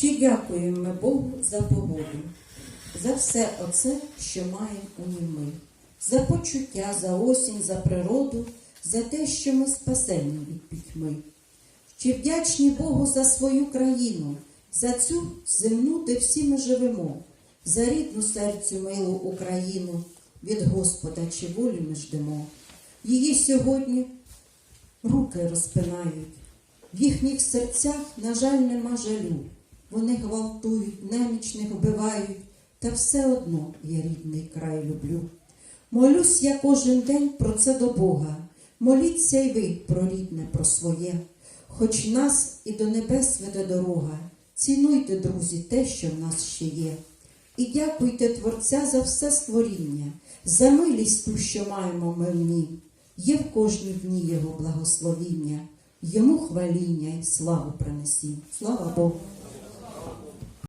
Чи дякуємо ми Богу за погоду, за все оце, що маємо у ми, за почуття, за осінь, за природу, за те, що ми спасені від пітьми. Чи вдячні Богу за свою країну, за цю земну, де всі ми живемо, за рідну серцю милу Україну, від Господа чи волі ми ждемо. Її сьогодні руки розпинають, в їхніх серцях, на жаль, нема жалю. Вони гвалтують, немічних вбивають, та все одно я рідний край люблю. Молюсь я кожен день про це до Бога. Моліться й ви про рідне, про своє. Хоч нас і до небес веде дорога. Цінуйте, друзі, те, що в нас ще є. І дякуйте Творця за все створіння, за милість ту, що маємо ми в ній. Є в кожній дні Його благословіння, йому хваління й славу принесім. Слава Богу!